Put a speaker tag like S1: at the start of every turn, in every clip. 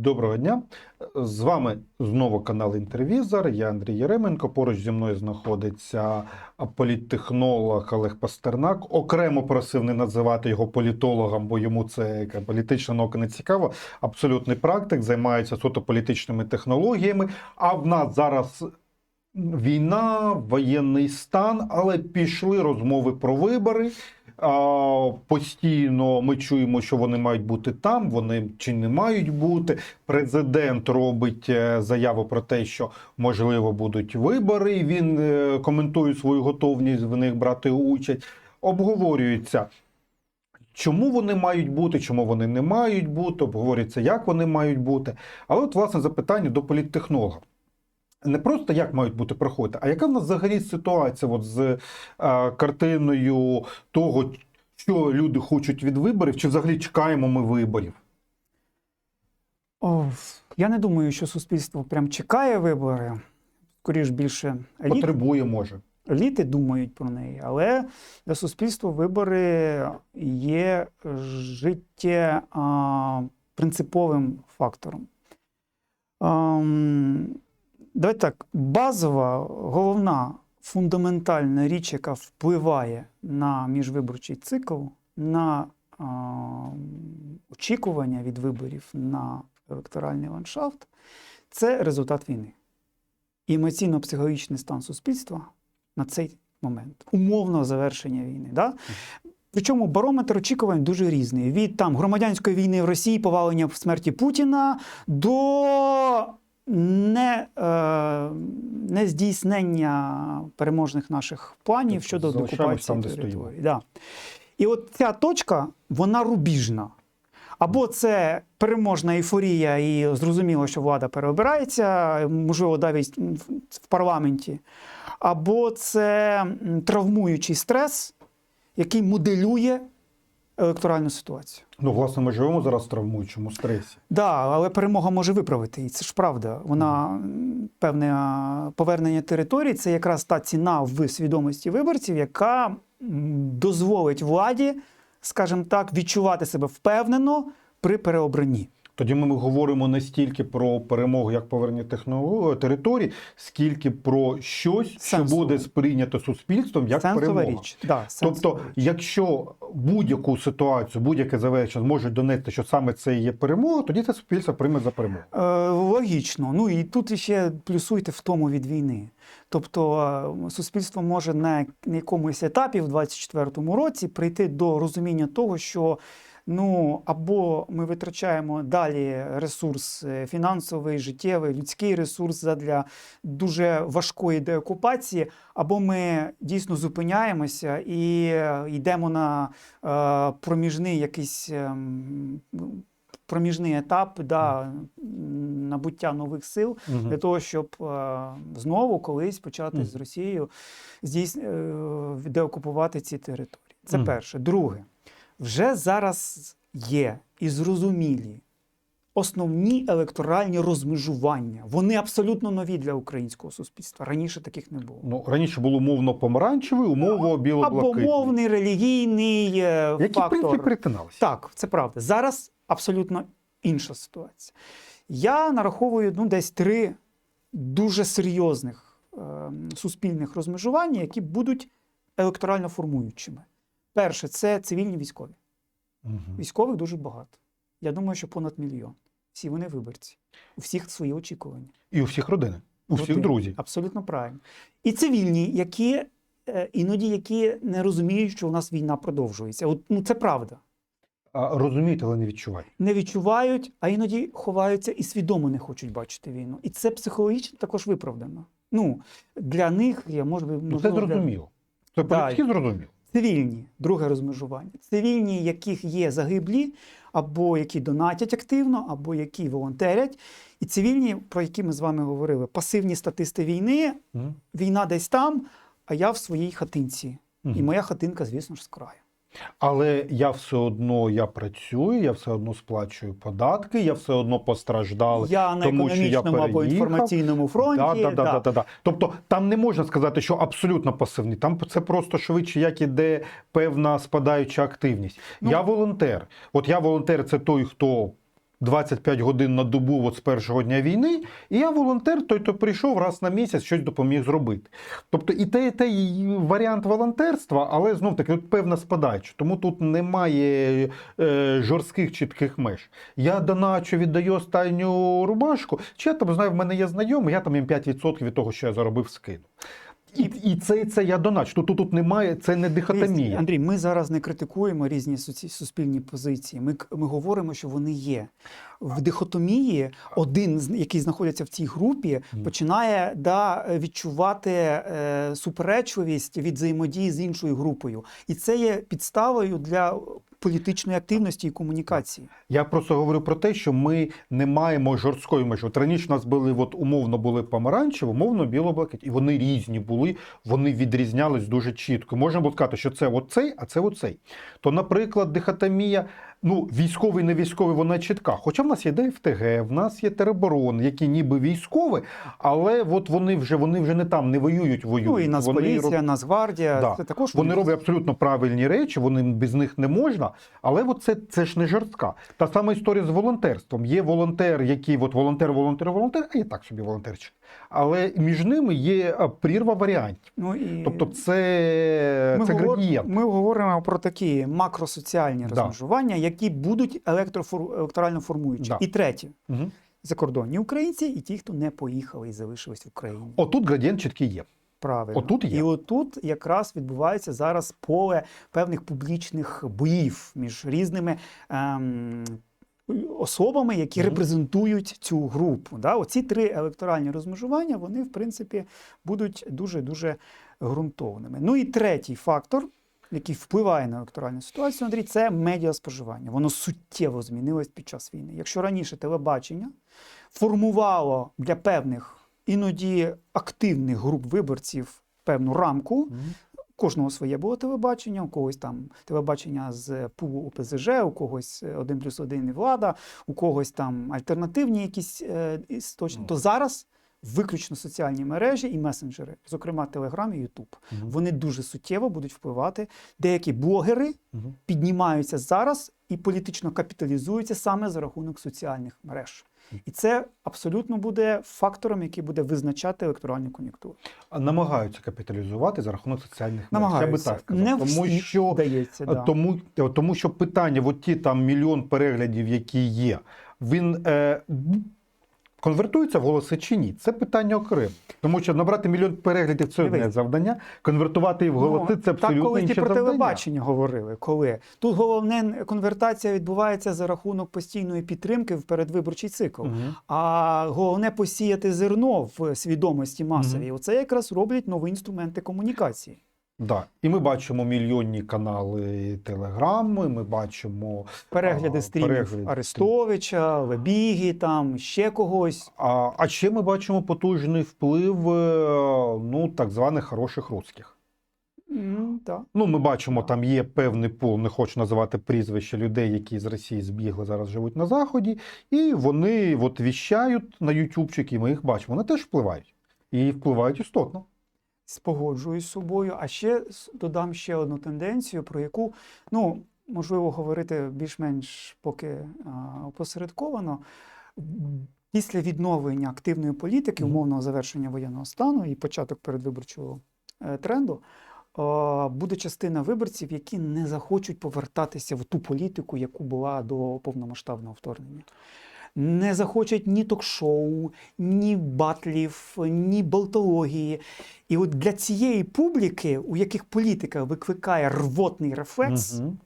S1: Доброго дня. З вами знову канал Інтервізор. Я Андрій Єременко. Поруч зі мною знаходиться політтехнолог Олег Пастернак. Окремо просив не називати його політологом, бо йому це політична наука не цікава. Абсолютний практик, займається суто політичними технологіями. А в нас зараз війна, воєнний стан, але пішли розмови про вибори. Постійно ми чуємо, що вони мають бути там, вони чи не мають бути. Президент робить е, заяву про те, що можливо будуть вибори. Він е, коментує свою готовність в них брати участь. Обговорюється. Чому вони мають бути, чому вони не мають бути, обговорюється, як вони мають бути. Але от, власне, запитання до політтехнолога. Не просто як мають бути проходити, а яка в нас взагалі ситуація от з е, картиною того, що люди хочуть від виборів, чи взагалі чекаємо ми виборів?
S2: О, я не думаю, що суспільство прям чекає вибори. Скоріш більше еліт,
S1: Потребує, може.
S2: еліти думають про неї, але для суспільства вибори є життя принциповим фактором. Давайте так, базова, головна, фундаментальна річ, яка впливає на міжвиборчий цикл, на а, очікування від виборів на електоральний ландшафт, це результат війни. І емоційно-психологічний стан суспільства на цей момент, умовного завершення війни. Да? Причому барометр очікувань дуже різний: від там громадянської війни в Росії, повалення в смерті Путіна до не, е, нездійснення переможних наших планів
S1: Тобто
S2: щодо
S1: там,
S2: території. Да. І от ця точка, вона рубіжна. Або це переможна ейфорія, і зрозуміло, що влада переобирається, можливо, навіть в парламенті, або це травмуючий стрес, який моделює електоральну ситуацію.
S1: Ну, власне, ми живемо зараз в травмуючому стресі.
S2: Да, але перемога може виправити, і це ж правда. Вона певне повернення території це якраз та ціна в свідомості виборців, яка дозволить владі, скажімо так, відчувати себе впевнено при переобранні.
S1: Тоді ми говоримо не стільки про перемогу як повернення технології території, скільки про щось, що буде сприйнято суспільством як
S2: Сенсова
S1: перемога.
S2: річ. Да,
S1: Тобто,
S2: річ.
S1: якщо будь-яку ситуацію, будь-яке завершення зможуть донести, що саме це є перемога, тоді це суспільство прийме за перемогу.
S2: Е, логічно. Ну і тут ще плюсуйте втому від війни. Тобто е, суспільство може на на якомусь етапі в 24-му році прийти до розуміння того, що ну або ми витрачаємо далі ресурс е, фінансовий, життєвий, людський ресурс для дуже важкої деокупації, або ми дійсно зупиняємося і е, йдемо на е, проміжний якийсь. ем, Проміжний етап да, набуття нових сил
S1: Мгм.
S2: для того, щоб е, знову колись почати
S1: Мгм.
S2: з Росією здійс... деокупувати ці території. Це
S1: Мгм.
S2: перше. Друге, вже зараз є і зрозумілі основні електоральні розмежування. Вони абсолютно нові для українського суспільства. Раніше таких не було.
S1: Ну раніше було умовно помаранчевий, умовно
S2: Або
S1: біло-блакитний.
S2: мовний, релігійний е,
S1: Які в
S2: фактор.
S1: принципі перетиналися.
S2: Так, це правда. Зараз абсолютно інша ситуація. Я нараховую ну, десь три дуже серйозних е, суспільних розмежування, які будуть електорально формуючими. Перше, це цивільні військові.
S1: Мгм.
S2: Військових дуже багато. Я думаю, що понад мільйон. Всі вони виборці. У всіх свої очікування.
S1: І у всіх родини, у всіх
S2: Родини.
S1: друзів.
S2: Абсолютно правильно. І цивільні, які е, іноді які не розуміють, що у нас війна продовжується. От, ну, це правда.
S1: А, розумієте, але не відчувають.
S2: не відчувають, а іноді ховаються і свідомо не хочуть бачити війну. І це психологічно також виправдано. Ну, для них я може би
S1: Ну, це
S2: можливо, для-
S1: зрозуміло. Це
S2: Да.
S1: по-людськи зрозуміло.
S2: Цивільні, друге розмежування. Цивільні, яких є загиблі, або які донатять активно, або які волонтерять. І цивільні, про які ми з вами говорили, пасивні статисти війни,
S1: Мгм.
S2: війна десь там, а я в своїй хатинці. І моя хатинка, звісно ж, з краю.
S1: Але я все одно я працюю, я все одно сплачую податки, я все одно постраждала,
S2: Я на
S1: тому що я
S2: економічному або інформаційному фронті.
S1: Да, да, да,
S2: да.
S1: да, да, да. Тобто там не можна сказати, що абсолютно пасивний. Там це просто швидше, як іде певна спадаюча активність.
S2: Ну,
S1: я волонтер. От я волонтер це той, хто 25 годин на добу от з першого дня війни, і я волонтер, той, хто прийшов раз на місяць, щось допоміг зробити. Тобто і те, і те і варіант волонтерства, але знов таки от певна спадаюча. Тому тут немає е, жорстких чітких меж. Я доначу, віддаю останню рубашку, чи я там знаю, в мене є знайомий, я там їм 5% від того, що я заробив, скину. І, і це, і це я доначу. Тут, тут, тут немає, це не дихотомія.
S2: Андрій, ми зараз не критикуємо різні суспільні позиції. Ми, ми говоримо, що вони є. В дихотомії один, який знаходиться в цій групі, починає да, відчувати е, суперечливість від взаємодії з іншою групою. І це є підставою для політичної активності і комунікації.
S1: Я просто говорю про те, що ми не маємо жорсткої межі. От раніше у нас були от, умовно були помаранчеві, умовно біло-блакитні. І вони різні були, вони відрізнялись дуже чітко. Можна було сказати, що це оцей, а це оцей. То, наприклад, дихотомія, ну, військовий, не військовий, вона чітка. Хоча в нас є ДФТГ, в нас є тероборон, які ніби військові, але от вони вже вони вже не там, не воюють, воюють.
S2: Ну і
S1: Вони
S2: Нацполіція,
S1: роб-
S2: Нацгвардія,
S1: Да.
S2: це також
S1: Вони роблять абсолютно правильні речі, вони без них не можна. Але от це, це ж не жорстка. Та сама історія з волонтерством. Є волонтер, який от волонтер, волонтер, волонтер, а є так собі волонтерчик. Але між ними є прірва варіантів.
S2: Ну, і...
S1: Тобто, це,
S2: Ми,
S1: це
S2: говор-
S1: градієнт.
S2: ми говоримо про такі макросоціальні
S1: Да.
S2: розмежування, які будуть електрофор... електорально формуючі.
S1: Да.
S2: І третє
S1: Угу.
S2: закордонні українці і ті, хто не поїхали і залишились в Україні.
S1: Отут градієнт чіткий є.
S2: Правильно.
S1: отут є.
S2: І отут якраз відбувається зараз поле певних публічних боїв між різними. Ем... Особами, які репрезентують цю групу, да, оці три електоральні розмежування, вони в принципі будуть дуже дуже ґрунтовними. Ну і третій фактор, який впливає на електоральну ситуацію, Андрій, це медіаспоживання. Воно суттєво змінилось під час війни. Якщо раніше телебачення формувало для певних іноді активних груп виборців певну рамку. Кожного своє було телебачення, у когось там телебачення з пулу ОПЗЖ, у когось е, один плюс один і влада, у когось там альтернативні якісь е, істочники.
S1: Ну.
S2: То зараз виключно соціальні мережі і месенджери, зокрема Телеграм і Ютуб,
S1: Мгм.
S2: вони дуже суттєво будуть впливати. Деякі блогери
S1: Мгм.
S2: піднімаються зараз і політично капіталізуються саме за рахунок соціальних мереж. І це абсолютно буде фактором, який буде визначати електоральну кон'юнктуру.
S1: А Намагаються капіталізувати за рахунок соціальних мереж. Я би
S2: Намагаються.
S1: так сказав.
S2: Не
S1: тому
S2: всі
S1: що
S2: вдається. Да.
S1: Тому, тому що питання, от ті там мільйон переглядів, які є, він е, конвертується в голоси чи ні? Це питання окремо. Тому що набрати мільйон переглядів це одне завдання, конвертувати їх в голоси це
S2: Ну, так, коли
S1: інше
S2: ті про
S1: завдання.
S2: телебачення говорили, коли тут головне конвертація відбувається за рахунок постійної підтримки в передвиборчий цикл.
S1: Мгм.
S2: А головне посіяти зерно в свідомості масовій. Оце якраз роблять нові інструменти комунікації.
S1: Да. І ми бачимо мільйонні канали Телеграми, ми бачимо
S2: Перегляди стрімів
S1: перегляди
S2: Арестовича, Лебіги, там ще когось.
S1: А, а ще ми бачимо потужний вплив е, ну, так званих хороших русських.
S2: М, так.
S1: Ну, ми бачимо, там є певний пул, не хочу називати прізвища людей, які з Росії збігли, зараз живуть на Заході, і вони от віщають на Ютубчик, і ми їх бачимо. Вони теж впливають. І впливають істотно.
S2: Спогоджуюсь з собою. А ще додам ще одну тенденцію, про яку ну можливо говорити більш-менш поки а, опосередковано. Після відновлення активної політики, умовного завершення воєнного стану і початок передвиборчого е, тренду, буде частина виборців, які не захочуть повертатися в ту політику, яку була до повномасштабного вторгнення. Не захочуть ні ток-шоу, ні батлів, ні болтології. І от для цієї публіки, у яких політика викликає рвотний рефлекс,
S1: Мгм.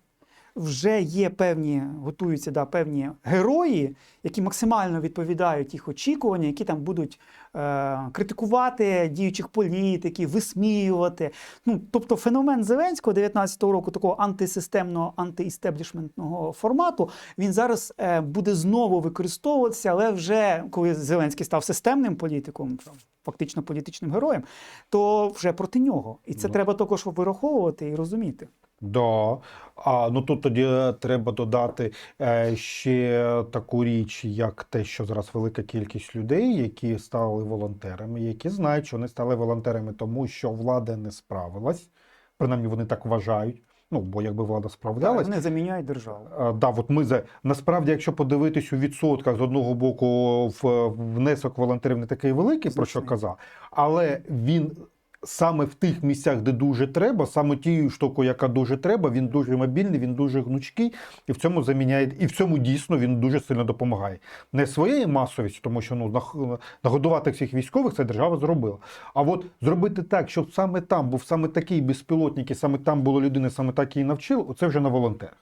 S2: Вже є певні, готуються да, певні герої, які максимально відповідають їх очікуванням, які там будуть е, критикувати діючих політиків, висміювати. Ну, тобто феномен Зеленського 19-го року, такого антисистемного, антиістеблішментного формату, він зараз е, буде знову використовуватися, але вже коли Зеленський став системним політиком, фактично політичним героєм, то вже проти нього. І це
S1: Ну.
S2: треба також вираховувати і розуміти.
S1: Да. А ну тут тоді е, треба додати е, ще таку річ, як те, що зараз велика кількість людей, які стали волонтерами, які знають, що вони стали волонтерами, тому що влада не справилась. Принаймні вони так вважають. Ну бо якби влада справлялась.
S2: Вони заміняють державу.
S1: А, Да, от ми за насправді, якщо подивитись у відсотках, з одного боку, в внесок волонтерів не такий великий, про що казав, але він саме в тих місцях, де дуже треба, саме тією штукою, яка дуже треба, він дуже мобільний, він дуже гнучкий, і в цьому заміняє, і в цьому дійсно він дуже сильно допомагає. Не своєю масовістю, тому що ну нагодувати всіх військових це держава зробила. А от зробити так, щоб саме там був саме такий безпілотник, і саме там було людина, саме так її навчили, це вже на волонтерах.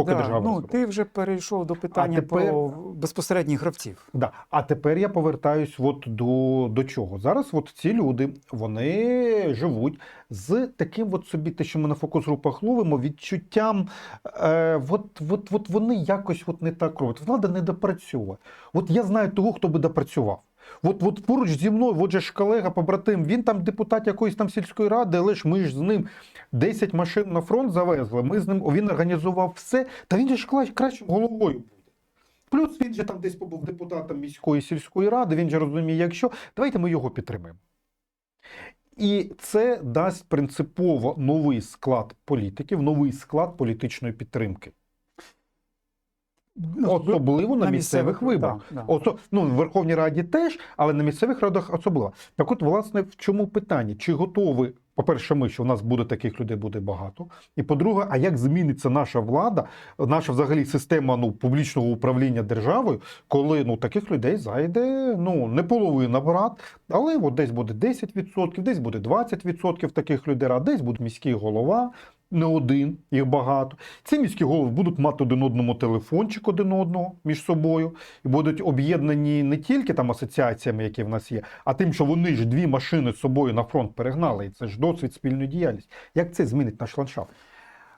S1: Поки
S2: Да,
S1: держава
S2: ну, ти вже перейшов до питання
S1: тепер-
S2: про безпосередніх гравців.
S1: Да. А тепер я повертаюсь от до, до чого. Зараз от ці люди вони живуть з таким от собі, те, що ми на фокус-групах ловимо, відчуттям, е, от, от, от вони якось от не так роблять. Влада не допрацьовує. От я знаю того, хто би допрацював. От, от поруч зі мною, от же ж колега, побратим, він там депутат якоїсь там сільської ради, але ж ми ж з ним 10 машин на фронт завезли. Ми з ним він організував все. Та він же ж кращим головою буде. Плюс він же там десь побув депутатом міської сільської ради, він же розуміє, якщо. Давайте ми його підтримаємо. І це дасть принципово новий склад політиків, новий склад політичної підтримки. Особливо на, місцевих, виборах.
S2: да, да.
S1: Ото, ну, в Верховній Раді теж, але на місцевих радах особливо. Так от, власне, в чому питання? Чи готові, по-перше, ми, що в нас буде таких людей буде багато. І по-друге, а як зміниться наша влада, наша взагалі система ну, публічного управління державою, коли ну, таких людей зайде ну, не половина брат, але от десь буде 10%, десь буде 20% таких людей, а десь буде міський голова. Не один, їх багато. Ці міські голови будуть мати один одному телефончик один одного між собою і будуть об'єднані не тільки там асоціаціями, які в нас є, а тим, що вони ж дві машини з собою на фронт перегнали, і це ж досвід спільної діяльності. Як це змінить наш ландшафт?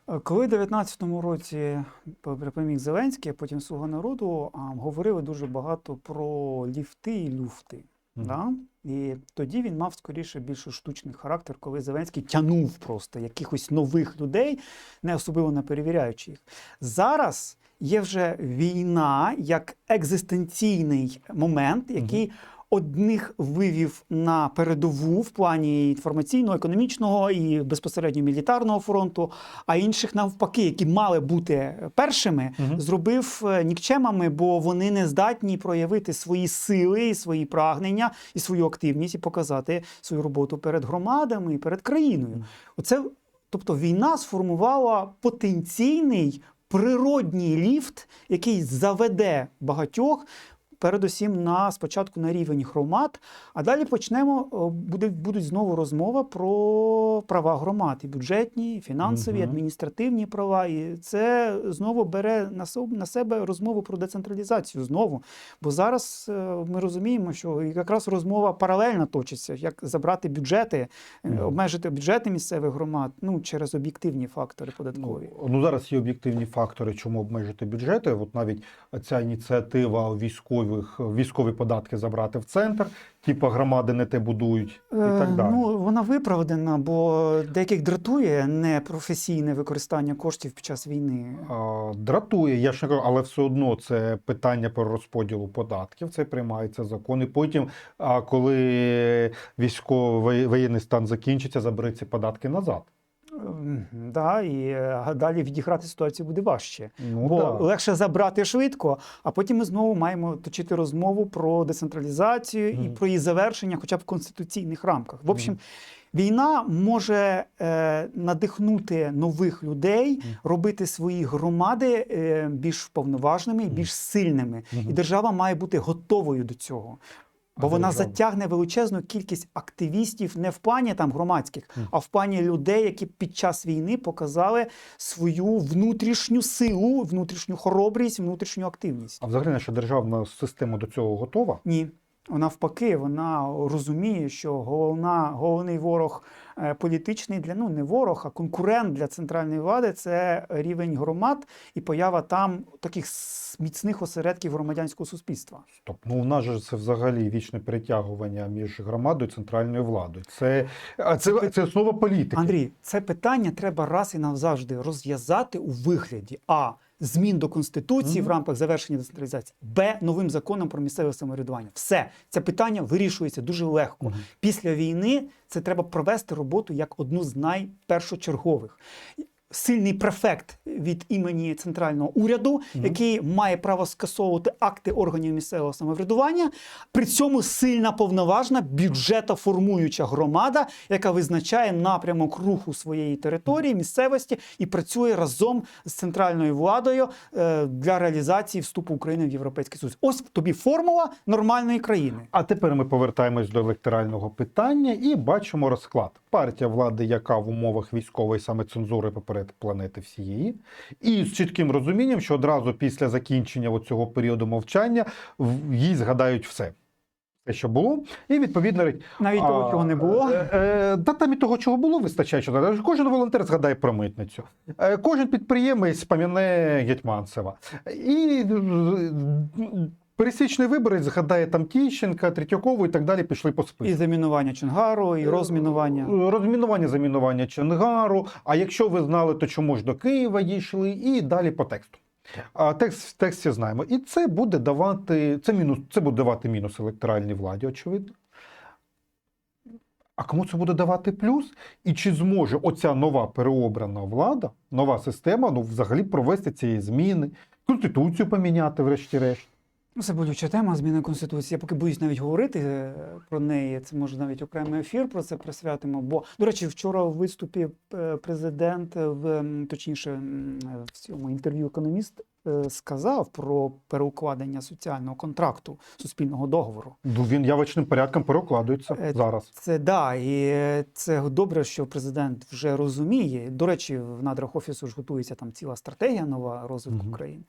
S2: Е, Коли в 19-му році переміг Зеленський, а потім Слуга народу, говорили дуже багато про ліфти і люфти.
S1: Мгм.
S2: Да? І тоді він мав скоріше більш штучний характер, коли Зеленський тянув просто якихось нових людей, не особливо не перевіряючи їх. Зараз є вже війна як екзистенційний момент, який одних вивів на передову в плані інформаційного, економічного і безпосередньо мілітарного фронту, а інших навпаки, які мали бути першими,
S1: Мгм.
S2: зробив е, нікчемами, бо вони не здатні проявити свої сили, і свої прагнення і свою активність і показати свою роботу перед громадами і перед країною. Оце, тобто, війна сформувала потенційний природній ліфт, який заведе багатьох. Передусім на спочатку на рівень громад, а далі почнемо буде будуть знову розмова про права громад, і бюджетні, і фінансові, і адміністративні права. І це знову бере на на себе розмову про децентралізацію. Знову, бо зараз е, ми розуміємо, що якраз розмова паралельно точиться, як забрати бюджети, е, обмежити бюджети місцевих громад ну через об'єктивні фактори податкові.
S1: Ну, ну зараз є об'єктивні фактори, чому обмежити бюджети. От навіть ця ініціатива військових військові податки забрати в центр, типу громади не те будують і так
S2: Е,
S1: далі.
S2: Ну, вона виправдана, бо деяких дратує непрофесійне використання коштів під час війни.
S1: А, Дратує, я ж не кажу, але все одно це питання про розподілу податків. Це приймається закон. І потім, а, коли військовий воєнний стан закінчиться, забери ці податки назад.
S2: Ем, Да, і е, далі відіграти ситуацію буде важче.
S1: Ну,
S2: Бо
S1: так.
S2: легше забрати швидко, а потім ми знову маємо точити розмову про децентралізацію і про її завершення, хоча б в конституційних рамках. В общем, війна може е, надихнути нових людей,
S1: Мгм.
S2: робити свої громади е, більш вповноваженими, і більш сильними.
S1: Мгм.
S2: І держава має бути готовою до цього. Бо
S1: А
S2: вона затягне величезну кількість активістів не в плані там громадських, а в плані людей, які під час війни показали свою внутрішню силу, внутрішню хоробрість, внутрішню активність.
S1: А взагалі наша державна система до цього готова?
S2: Ні. Навпаки, вона розуміє, що головна, головний ворог е, політичний для ну не ворог, а конкурент для центральної влади це рівень громад і поява там таких міцних осередків громадянського суспільства.
S1: Стоп, ну у нас же це взагалі вічне перетягування між громадою і центральною владою. Це, а це, це основа політики.
S2: Андрій, це питання треба раз і навзавжди розв'язати у вигляді а. Змін до конституції
S1: Мгм.
S2: в рамках завершення децентралізації, б. новим законом про місцеве самоврядування. Все це питання вирішується дуже легко.
S1: Мгм.
S2: Після війни це треба провести роботу як одну з найпершочергових. Сильний префект від імені центрального уряду, який має право скасовувати акти органів місцевого самоврядування. При цьому сильна повноважна бюджетоформуюча громада, яка визначає напрямок руху своєї території, місцевості і працює разом з центральною владою е, для реалізації вступу України в Європейський Союз. Ось тобі формула нормальної країни.
S1: А тепер ми повертаємось до електорального питання і бачимо розклад. Партія влади, яка в умовах військової саме цензури поперед планети всієї, і з чітким розумінням, що одразу після закінчення цього періоду мовчання їй згадають все. Те, що було, і відповідно
S2: Навіть того,
S1: а,
S2: чого не було.
S1: Е, е, та там і того, чого було, вистачає. Що кожен волонтер згадає про митницю, е, кожен підприємець пам'ятає Гетьманцева. І пересічний виборець згадає там Тіщенка, Третьякову і так далі. Пішли по
S2: І замінування Чонгару, і розмінування.
S1: Розмінування, замінування Чонгару. А якщо ви знали, то чому ж до Києва дійшли, і далі по тексту. А текст в тексті знаємо. І це буде давати це мінус, це буде давати мінус електоральній владі, очевидно. А кому це буде давати плюс? І чи зможе оця нова переобрана влада, нова система, ну взагалі провести ці зміни, конституцію поміняти, врешті-решт?
S2: Ну, це болюча тема зміни конституції. Я поки боюсь навіть говорити е, про неї. Це може навіть окремий ефір про це присвятимо. Бо, до речі, вчора в виступі е, президент в точніше м, в цьому інтерв'ю економіст е, сказав про переукладення соціального контракту суспільного договору.
S1: Ну, він явочним порядком перекладується
S2: Е,
S1: зараз.
S2: Це да, і е, це добре, що президент вже розуміє. До речі, в надрах офісу ж готується там ціла стратегія нова розвитку
S1: Мгм.
S2: країни.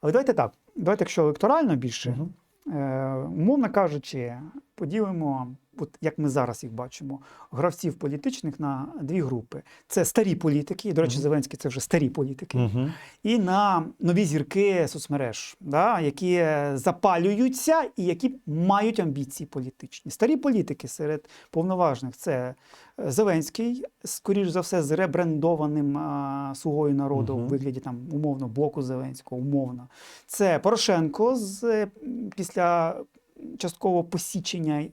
S2: Але давайте так. Давайте, якщо електорально більше,
S1: Мгм.
S2: Е, умовно кажучи, поділимо, от як ми зараз їх бачимо, гравців політичних на дві групи: це старі політики, і, до речі. Зеленський це вже старі політики, і на нові зірки соцмереж, да, які запалюються і які мають амбіції політичні. Старі політики серед повноважних це е, Зеленський, скоріш за все, з ребрендованим а, слугою народу в вигляді там умовно блоку Зеленського, умовно. Це Порошенко з е, після часткового посічення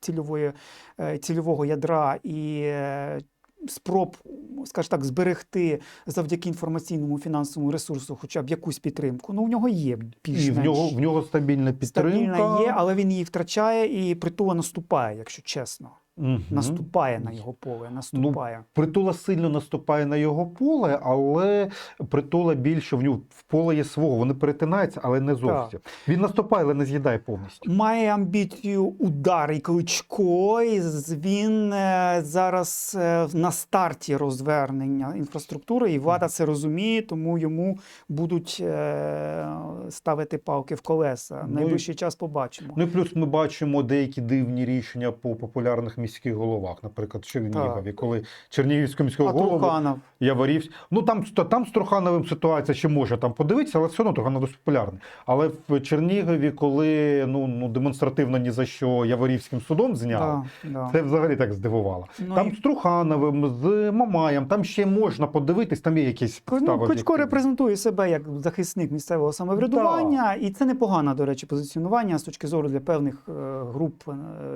S2: цільової, е, цільового ядра і е, спроб, скажімо так, зберегти завдяки інформаційному фінансовому ресурсу хоча б якусь підтримку. Ну, у нього є
S1: І в нього, в нього стабільна підтримка.
S2: стабільна є, але він її втрачає і притула наступає, якщо чесно.
S1: Мгм.
S2: Наступає на його поле, наступає.
S1: Притула сильно наступає на його поле, але притула більше в нього в поле є свого. Вони перетинаються, але не зовсім. Він наступає, але не з'їдає повністю.
S2: Має амбіцію удар і Кличко, і він е, зараз е, на старті розвернення інфраструктури, і влада це розуміє, тому йому будуть е, ставити палки в колеса.
S1: Ну
S2: Найближчий час побачимо.
S1: Ну і плюс ми бачимо деякі дивні рішення по популярних міських головах, наприклад, в Чернігові, коли Чернігівського міського
S2: А
S1: голову
S2: Труханов?
S1: Яворівсь. Ну там там з Трухановим ситуація ще може там подивитися, але все одно Труханов досить популярний. Але в Чернігові, коли ну, ну демонстративно ні за що Яворівським судом зняли,
S2: Да, да.
S1: це взагалі так здивувало.
S2: Ну,
S1: там
S2: і-
S1: з Трухановим, з Мамаєм, там ще можна подивитись, там є якісь
S2: Ну,
S1: підстави.
S2: Кличко
S1: об'єктивні.
S2: репрезентує себе як захисник місцевого самоврядування, і це непогане, до речі, позиціонування з точки зору для певних е, груп е,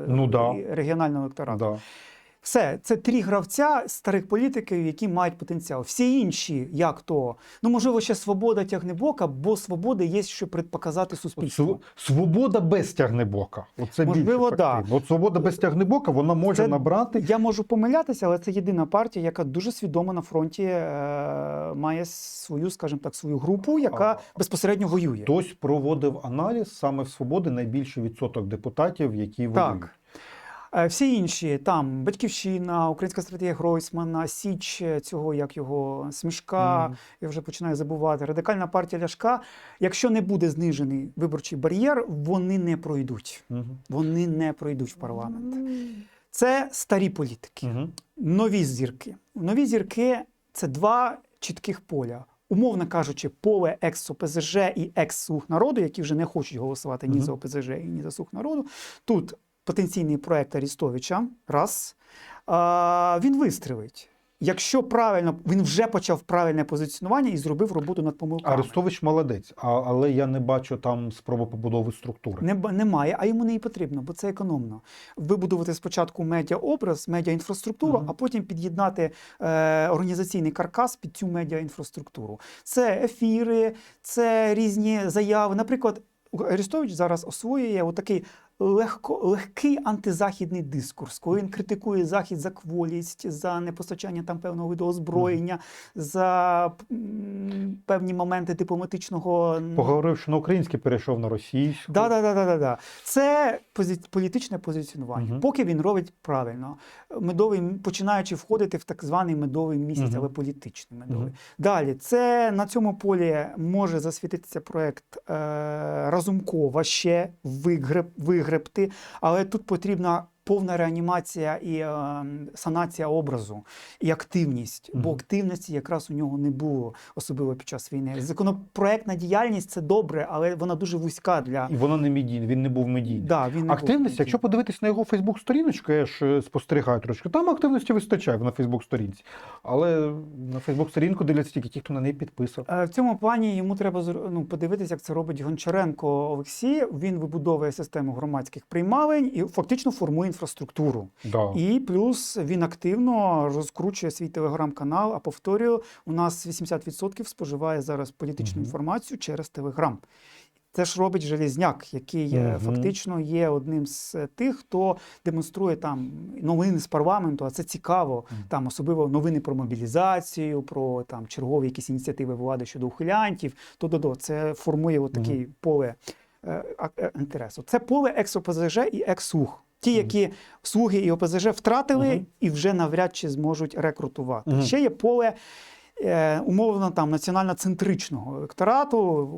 S1: Ну да.
S2: регіонального електорату.
S1: Да.
S2: Все, це три гравця старих політиків, які мають потенціал. Всі інші, як то, ну можливо, ще свобода тягне бока, бо свободи є, що предпоказати
S1: От
S2: суспільству.
S1: св- Свобода без тягнебока. Оце
S2: Можливо,
S1: більше
S2: да.
S1: От свобода без тягнебока вона може
S2: Це-
S1: набрати.
S2: Я можу помилятися, але це єдина партія, яка дуже свідомо на фронті е, має свою, скажімо так, свою групу, яка
S1: А.
S2: безпосередньо воює.
S1: Хтось проводив аналіз саме в свободи найбільший відсоток депутатів, які воюють.
S2: Так. Е, Всі інші там Батьківщина, Українська стратегія Гройсмана, Січ е, цього, як його Смішка,
S1: Мгм.
S2: я вже починаю забувати. Радикальна партія Ляшка. Якщо не буде знижений виборчий бар'єр, вони не пройдуть.
S1: Мгм.
S2: Вони не пройдуть в парламент. Це старі політики,
S1: Мгм.
S2: нові зірки. Нові зірки це два чітких поля. Умовно кажучи, поле екс-ОПЗЖ і екс-слуг народу, які вже не хочуть голосувати ні
S1: Мгм.
S2: за ОПЗЖ, і ні за слуг народу. Тут потенційний проект Арістовича. Раз. А, він вистрелить. Якщо правильно він вже почав правильне позиціонування і зробив роботу над помилками.
S1: Арестович молодець, а, але я не бачу там спроби побудови структури.
S2: Не, немає, а йому не і потрібно, бо це економно. Вибудувати спочатку медіаобраз, медіаінфраструктуру,
S1: Мгм.
S2: а потім під'єднати е, організаційний каркас під цю медіаінфраструктуру. Це ефіри, це різні заяви. Наприклад, Арестович зараз освоює отакий легко, легкий антизахідний дискурс, коли він критикує Захід за кволість, за непостачання там певного виду озброєння, за м, певні моменти дипломатичного м,
S1: Поговоривши на українське, перейшов на російську.
S2: Да, да, да, да, да, да. Це позі... політичне позиціонування.
S1: Мгм.
S2: Поки він робить правильно, медовий, м- починаючи входити в так званий медовий місяць,
S1: Мгм.
S2: але політичний медовий.
S1: Мгм.
S2: Далі, це на цьому полі може засвітитися проект е, Разумкова ще вигреб, вигребти, але тут потрібна. Повна реанімація і е, санація образу, і активність, бо активності якраз у нього не було, особливо під час війни. Законопроектна діяльність це добре, але вона дуже вузька для
S1: І воно не медійне, він не був медійний.
S2: Да, він не
S1: Активність,
S2: був
S1: якщо подивитись на його Фейсбук-сторіночку, я ж е, спостерігаю трошки, там активності вистачає на Фейсбук-сторінці. Але на Фейсбук-сторінку дивляться тільки ті, хто на неї підписав.
S2: Е, В цьому плані йому треба ну, подивитися, як це робить Гончаренко Олексій. Він вибудовує систему громадських приймалень і фактично формує інфраструктуру.
S1: Да.
S2: І плюс він активно розкручує свій телеграм-канал. А повторюю, у нас 80% споживає зараз політичну
S1: Мгм.
S2: інформацію через телеграм. Це ж робить Желізняк, який е,
S1: Мгм.
S2: фактично є одним з тих, хто демонструє там новини з парламенту, а це цікаво.
S1: Мгм.
S2: Там особливо новини про мобілізацію, про там чергові якісь ініціативи влади щодо ухилянтів. То до це формує от таке поле е, е, інтересу. Це поле екс-ОПЗЖ і екс-слуг. Ті, які слуги і ОПЗЖ втратили і вже навряд чи зможуть рекрутувати. Ще є поле е, умовно там національно-центричного електорату,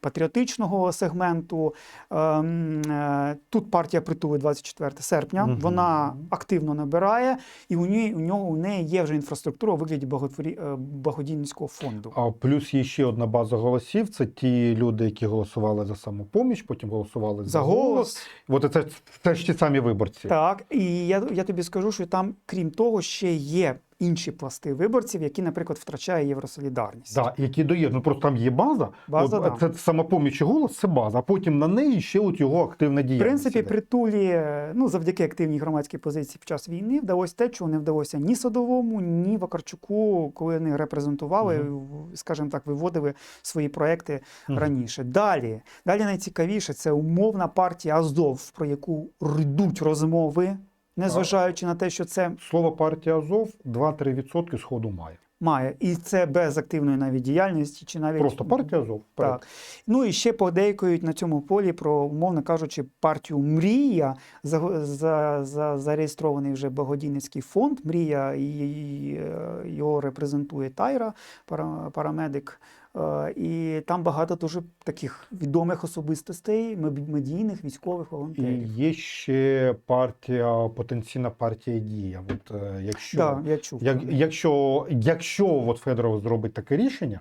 S2: патріотичного сегменту. Ем, е, Тут партія притули 24 серпня.
S1: Мгм.
S2: Вона активно набирає, і у неї у нього у неї є вже інфраструктура у вигляді е, благодійницького фонду.
S1: А плюс є ще одна база голосів. Це ті люди, які голосували за самопоміч, потім голосували за,
S2: За голос.
S1: От це, це ж ті самі виборці.
S2: Так, і я, я тобі скажу, що там, крім того, ще є інші пласти виборців, які, наприклад, втрачає Євросолідарність.
S1: Да, які доєднують. Ну просто там є база.
S2: База,
S1: От,
S2: да.
S1: Це самопоміч і голос, це база. А потім на неї ще от його активна
S2: В принципі,
S1: іде.
S2: притулі, ну завдяки активній громадській позиції під час війни вдалося те, чого не вдалося ні Садовому, ні Вакарчуку, коли вони репрезентували, в- скажімо так, виводили свої проекти
S1: Мгм.
S2: раніше. Далі, далі найцікавіше це умовна партія Азов, про яку йдуть розмови, незважаючи на те, що це
S1: Слово партія Азов 2-3% сходу має.
S2: має, і це без активної навіть діяльності, чи навіть
S1: Просто партія Азов. вперед.
S2: Так. Ну і ще подейкують на цьому полі про, умовно кажучи, партію Мрія, за, за, за, зареєстрований вже благодійницький фонд. Мрія і, і, е, його репрезентує Тайра, пара, парамедик. Е, І там багато дуже таких відомих особистостей, медійних, військових
S1: І
S2: волонтерів.
S1: є ще партія, потенційна партія Дія. От, е, якщо,
S2: Да, я чув.
S1: як, якщо, якщо от Федоров зробить таке рішення,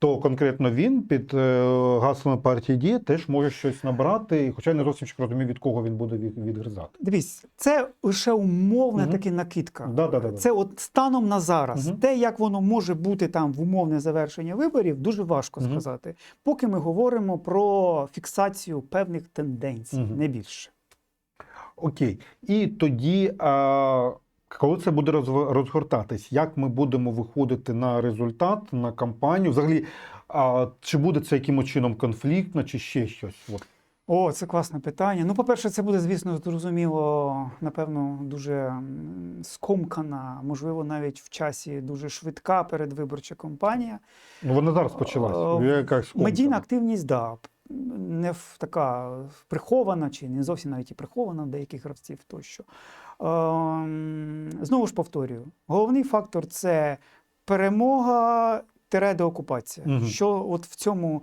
S1: то конкретно він під е, гаслами партії Дія теж може щось набрати, і хоча я не зовсім розумію, від кого він буде від, відгризати.
S2: Дивись, це лише умовна
S1: Мгм.
S2: таки накидка.
S1: Да, да, да.
S2: Це от станом на зараз.
S1: Мгм.
S2: Те, як воно може бути там в умовне завершення виборів, дуже важко
S1: Мгм.
S2: сказати. Поки ми говоримо про фіксацію певних тенденцій,
S1: Мгм.
S2: не більше.
S1: Окей. І тоді, а, коли це буде розгортатись, як ми будемо виходити на результат, на кампанію? Взагалі, а, чи буде це якимось чином конфліктно, чи ще щось? От.
S2: О, це класне питання. Ну, по-перше, це буде, звісно, зрозуміло, напевно, дуже скомкана, можливо, навіть в часі дуже швидка передвиборча кампанія.
S1: Ну, вона зараз почалась.
S2: Е,
S1: скомкана.
S2: Медійна активність, да, не в- така прихована, чи не зовсім навіть і прихована в деяких гравців тощо. Ем, знову ж повторюю, головний фактор це перемога. Тере деокупація.
S1: Мгм.
S2: Що от в цьому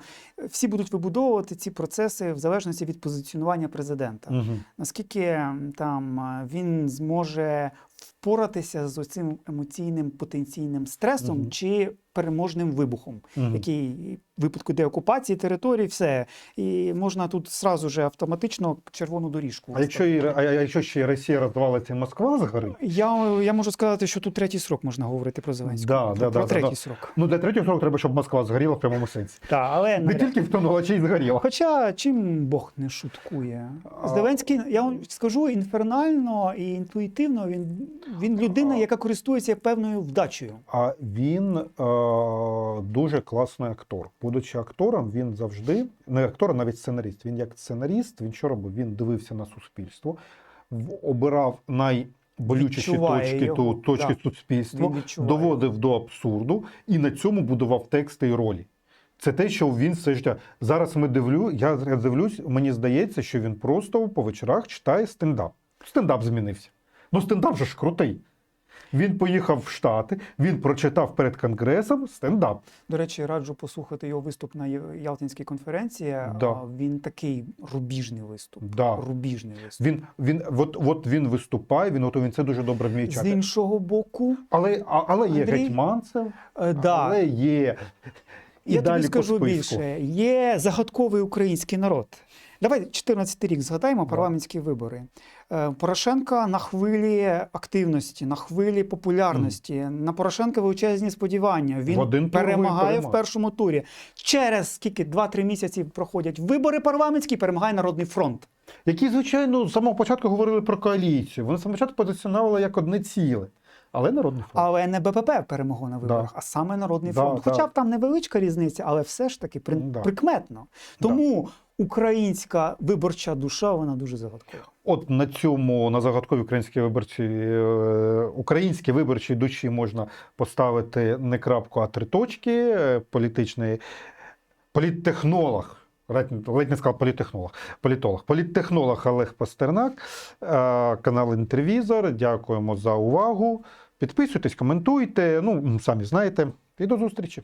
S2: всі будуть вибудовувати ці процеси в залежності від позиціонування президента.
S1: Мгм.
S2: Наскільки там він зможе впоратися з цим емоційним потенційним стресом
S1: Мгм.
S2: чи переможним вибухом,
S1: Мгм.
S2: який в випадку деокупації території, все. І можна тут зразу же автоматично червону доріжку.
S1: А якщо, і, а, якщо ще Росія розвалиться і Москва згорить,
S2: Я, я можу сказати, що тут третій срок можна говорити про Зеленського.
S1: Да,
S2: про,
S1: да,
S2: про
S1: да,
S2: третій
S1: да.
S2: срок.
S1: ну для третього сроку треба, щоб Москва згоріла в прямому сенсі.
S2: Так, але
S1: Не тільки втонула, чи й згоріла.
S2: Хоча чим Бог не шуткує.
S1: А-
S2: Зеленський, я вам скажу, інфернально і інтуїтивно він, він людина, яка користується певною вдачею.
S1: А він е, дуже класний актор. Будучи актором, він завжди не актор, а навіть сценаріст. Він як сценаріст, він що робив? Він дивився на суспільство, обирав найболючіші
S2: Відчуває
S1: точки,
S2: його,
S1: ту, точки
S2: да.
S1: суспільства, доводив до абсурду і на цьому будував тексти і ролі. Це те, що він все життя. Зараз ми дивлю, я дивлюсь, мені здається, що він просто по вечорах читає стендап. Стендап змінився. Ну, стендап же ж крутий. Він поїхав в Штати, він прочитав перед конгресом стендап.
S2: До речі, раджу послухати його виступ на Ялтинській конференції.
S1: Да.
S2: Він такий рубіжний виступ.
S1: Да.
S2: Рубіжний виступ.
S1: Він, він, от, от він виступає, він, от він це дуже добре вміє
S2: З іншого боку,
S1: Але, а- але є
S2: Андрій?
S1: Гетьманцев,
S2: е, да,
S1: але є. І
S2: Я
S1: далі
S2: тобі скажу більше. Є загадковий український народ. Давай 14 рік згадаємо парламентські вибори. Е, Порошенка на хвилі активності, на хвилі популярності. На Порошенка величезні сподівання. Він
S1: В один
S2: перемагає в першому турі. Через скільки 2-3 місяці проходять вибори парламентські, перемагає Народний фронт.
S1: Які, звичайно, з самого початку говорили про коаліцію. Вони з самого початку позиціонували як одне ціле. Але народний фронт.
S2: Але не БПП перемогло на виборах, а саме Народний
S1: Да,
S2: фронт.
S1: да.
S2: Хоча б там невеличка різниця, але все ж таки при...
S1: Да.
S2: прикметно. Тому українська виборча душа вона дуже загадкова.
S1: От на цьому на загадкові українські виборчі е, українські виборчі душі можна поставити не крапку, а три точки. Е, Політичний політтехнолог. Ледь не сказав політтехнолог, політолог. Політтехнолог Олег Пастернак, е, канал Інтервізор. Дякуємо за увагу. Підписуйтесь, коментуйте. Ну, самі знаєте. І до зустрічі.